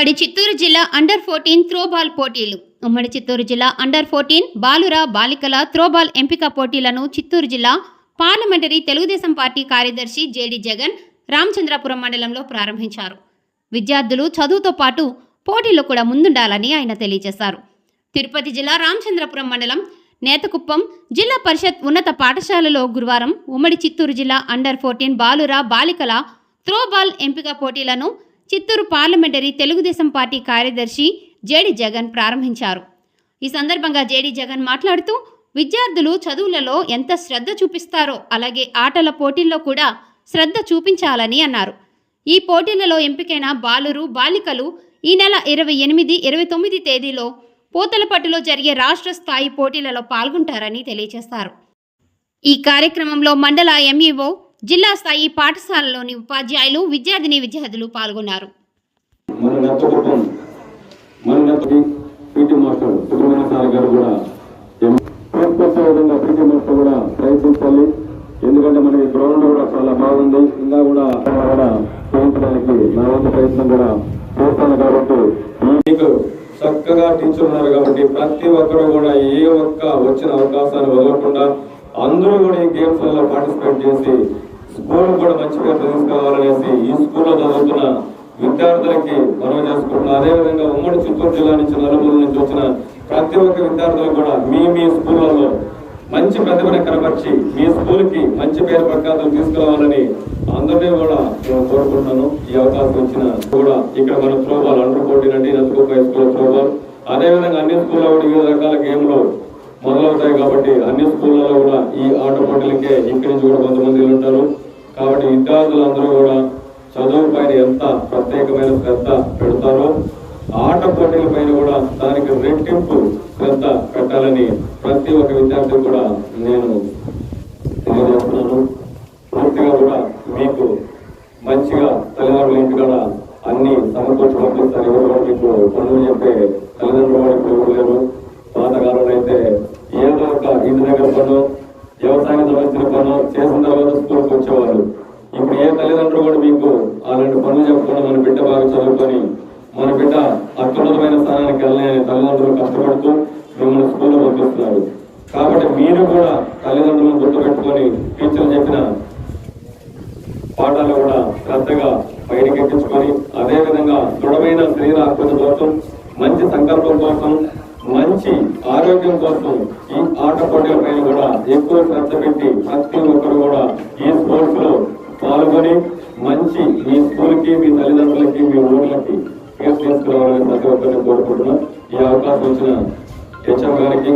ఉమ్మడి చిత్తూరు జిల్లా under fourteen throwball పోటీలు. ఉమ్మడి చిత్తూరు జిల్లా అండర్ ఫోర్టీన్ బాలుర బాలికల త్రోబాల్ ఎంపిక పోటీలను చిత్తూరు జిల్లా పార్లమెంటరీ తెలుగుదేశం పార్టీ కార్యదర్శి జేడి జగన్ రామచంద్రాపురం మండలంలో ప్రారంభించారు. విద్యార్థులు చదువుతో పాటు పోటీల్లో కూడా ముందుండాలని ఆయన తెలియజేశారు. తిరుపతి జిల్లా రామచంద్రపురం మండలం నేతకుప్పం జిల్లా పరిషత్ ఉన్నత పాఠశాలలో గురువారం ఉమ్మడి చిత్తూరు జిల్లా అండర్ ఫోర్టీన్ బాలుర బాలికల త్రోబాల్ ఎంపిక పోటీలను చిత్తూరు పార్లమెంటరీ తెలుగుదేశం పార్టీ కార్యదర్శి జేడి జగన్ ప్రారంభించారు. ఈ సందర్భంగా జేడి జగన్ మాట్లాడుతూ విద్యార్థులు చదువులలో ఎంత శ్రద్ధ చూపిస్తారో అలాగే ఆటల పోటీల్లో కూడా శ్రద్ధ చూపించాలని అన్నారు. ఈ పోటీలలో ఎంపికైన బాలురు బాలికలు ఈ నెల ఇరవై ఎనిమిది ఇరవై తొమ్మిది తేదీలో పోతలపట్టులో జరిగే రాష్ట్ర స్థాయి పోటీలలో పాల్గొంటారని తెలియజేశారు ఈ కార్యక్రమంలో మండల ఎంఈఓ జిల్లా స్థాయి పాఠశాలలోని ఉపాధ్యాయులు విద్యార్థిని విద్యార్థులు పాల్గొన్నారు. గారు కూడా కూడా ప్రయత్నించాలి. ఎందుకంటే మనకి గ్రౌండ్ కూడా చాలా బాగుంది. ఇంకా కూడా చేయించడానికి నా వంతు ప్రయత్నం కూడా చేస్తాను కాబట్టి మీకు చక్కగా టీచర్ ఉన్నారు కాబట్టి ప్రతి ఒక్కరు కూడా ఏ ఒక్క వచ్చిన అవకాశాన్ని వదలకుండా అందరూ కూడా ఈ గేమ్స్ వల్ల పార్టిసిపేట్ చేసి స్కూల్ కూడా మంచి పేరు తీసుకోవాలనేసి ఈ స్కూల్లో చదువుతున్న విద్యార్థులకి మనం చేసుకుంటున్నాం. అదేవిధంగా ఉమ్మడి చిత్తూరు జిల్లా నుంచి నలుగురు నుంచి వచ్చిన ప్రతి ఒక్క విద్యార్థులు కూడా మీ మీ స్కూళ్ళలో మంచి ప్రతిభను కనపరిచి మీ స్కూల్కి మంచి పేరు ప్రఖ్యాతులు తీసుకురావాలని అందరినీ కూడా నేను కోరుకుంటున్నాను. ఈ అవకాశం ఇచ్చిన కూడా ఇక్కడ మన త్రోబాల్ అండర్ ఫోర్టీన్ అంటే నందుకోప హై స్కూల్ త్రోబాల్ అదేవిధంగా అన్ని స్కూల్లో కూడా వివిధ రకాల గేమ్లు మొదలవుతాయి కాబట్టి అన్ని స్కూళ్ళలో కూడా ఈ ఆట పోటీలకే ఇక్కడి నుంచి కూడా కొంతమంది ఉంటారు. కాబట్టి విద్యార్థులందరూ కూడా చదువు పైన ఎంత ప్రత్యేకమైన శ్రద్ధ పెడతారో ఆట పోటీల పైన కూడా దానికి రెట్టింపు శ్రద్ధ పెట్టాలని ప్రతి ఒక్క విద్యార్థి కూడా నేను తెలియజేస్తున్నాను. పూర్తిగా కూడా మీకు మంచిగా తల్లిదండ్రుల ఇంటికాడ అన్ని సమకూర్చి పంపిస్తారు. ఎవరు కూడా మీకు పనులు చెప్పే తల్లిదండ్రులు కూడా ఇప్పుడు లేరు. పాతకాలంలో అయితే ఏదో ఒక ఇంటి దగ్గర పనులు వ్యవసాయం సంబంధించిన పనులు చేసిన తర్వాత స్కూల్కి వచ్చేవారు. ఇప్పుడు ఏ తల్లిదండ్రులు కూడా మీకు అలాంటి పనులు చెప్పకుండా మన బిడ్డ బాగా చదువుకొని మన బిడ్డ అత్యున్నతమైన స్థానానికి వెళ్ళలేని తల్లిదండ్రులు కష్టపడుతూ మిమ్మల్ని స్కూల్లో పంపిస్తున్నారు. కాబట్టి మీరు కూడా తల్లిదండ్రులను గుర్తుపెట్టుకొని టీచర్లు చెప్పిన పాఠాలు కూడా శ్రద్ధగా బయటికి ఎక్కించుకొని అదే దృఢమైన శరీర ఆకృతి కోసం మంచి సంకల్పం కోసం మంచి ఆరోగ్యం కోసం ఆట పోటీల పైన కూడా ఎక్కువ శ్రద్ధ పెట్టి ప్రతి ఒక్కరు కూడా ఈ స్పోర్ట్స్లో పాల్గొని మంచి మీ స్కూల్కి మీ తల్లిదండ్రులకి మీ ఊర్లకి పేరు తీసుకురావాలని ప్రతి ఒక్కరిని కోరుకుంటున్నాం. ఈ అవకాశం వచ్చిన హెచ్ఎం గారికి